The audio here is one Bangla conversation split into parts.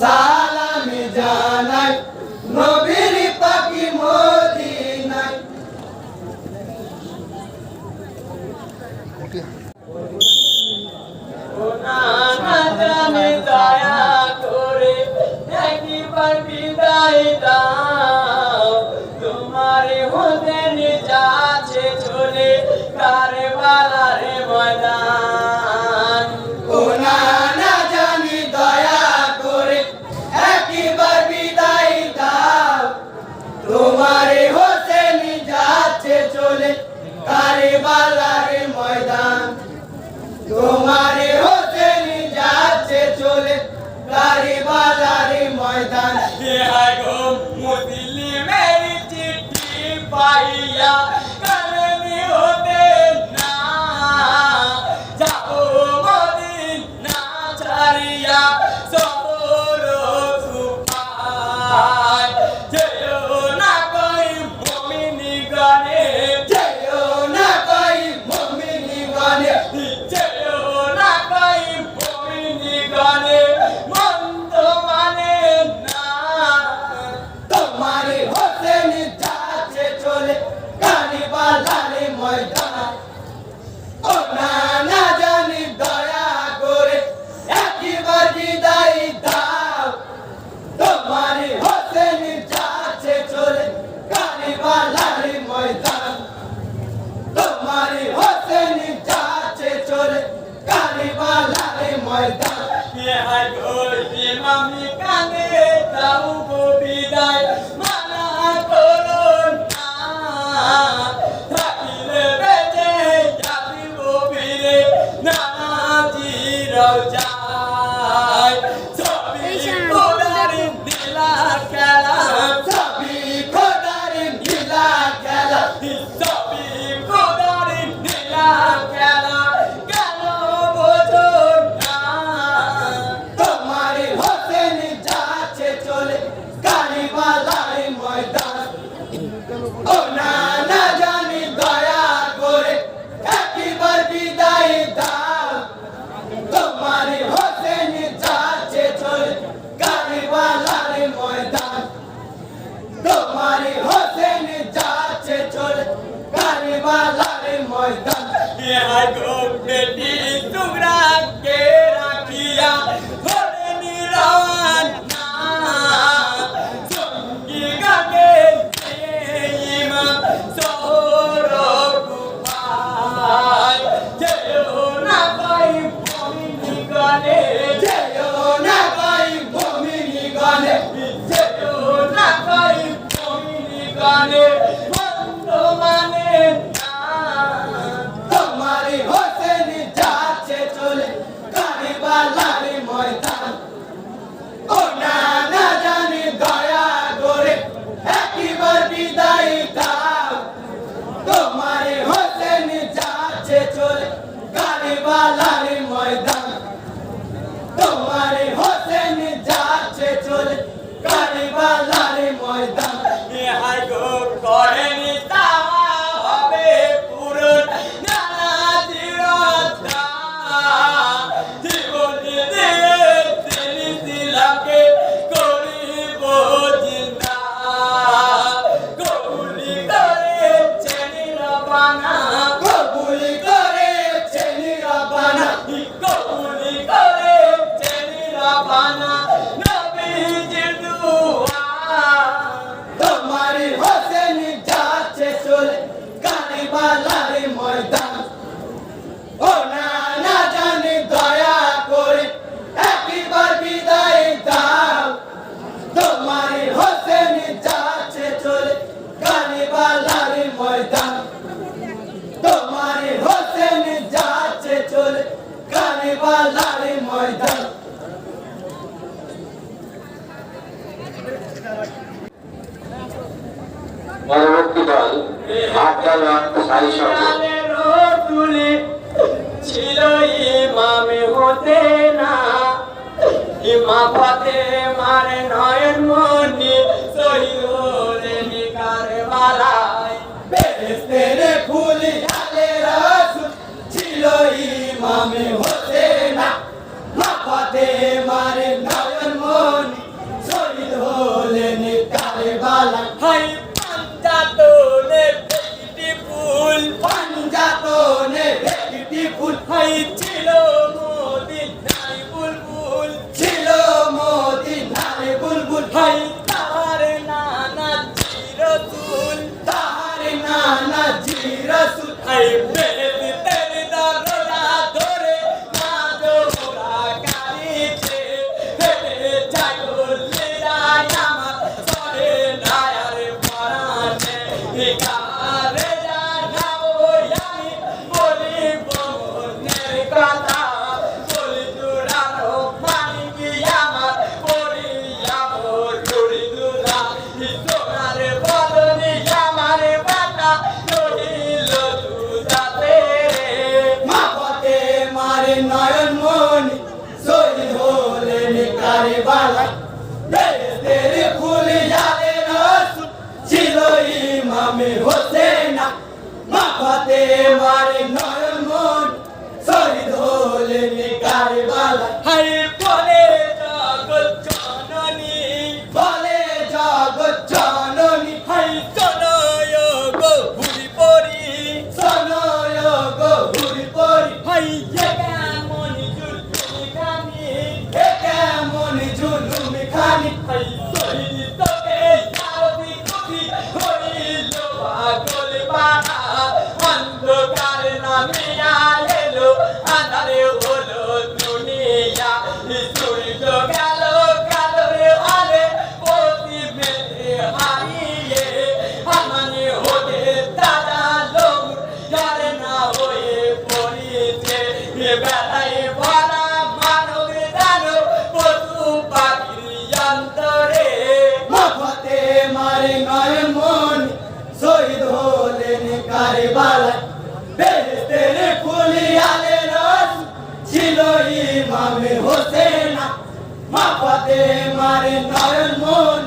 সালামি জানাই, নবীর পাখি মদিনাই দয়া করে একবার বিদায় দাও। তোমার যাচ্ছে চলে কারবালার ময়দান। গাড়ি বাজারে ময়দান। দেহাগো মুসলিমের চিঠি পাইয়া আমি কানে যাও গো বিদায়। Morena. কারবালার ময়দান। পরবর্তী দল আফজাল ছিল ইমামে হতে না। ইমা পাতে মারে নয়ন মনি 哎 body. হাতে মারে নয়ন মন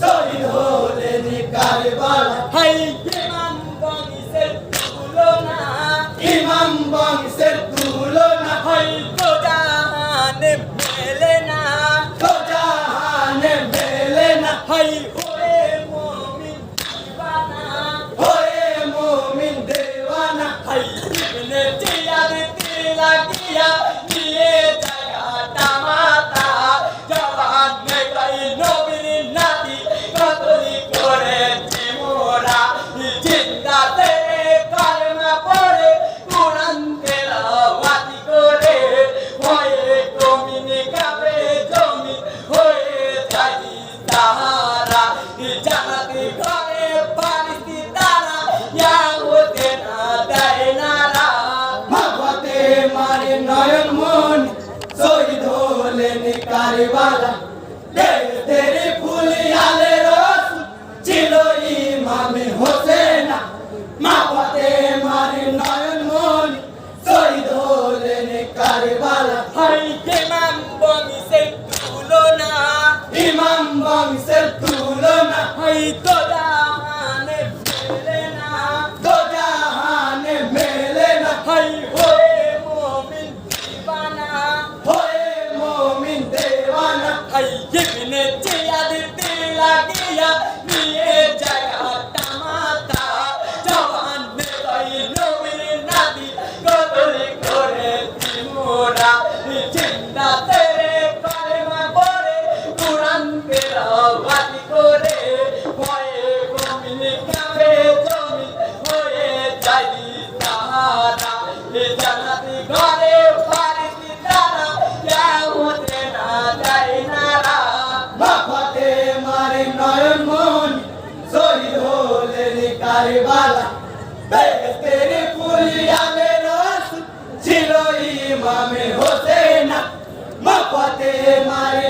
শহীদ হলেন কারবার হাই নয়ন মন শহীদ হলেন কারিবালা। বেহতের কুলিয়ানে রস ছিল ইমামে হোসেন মফতে মারে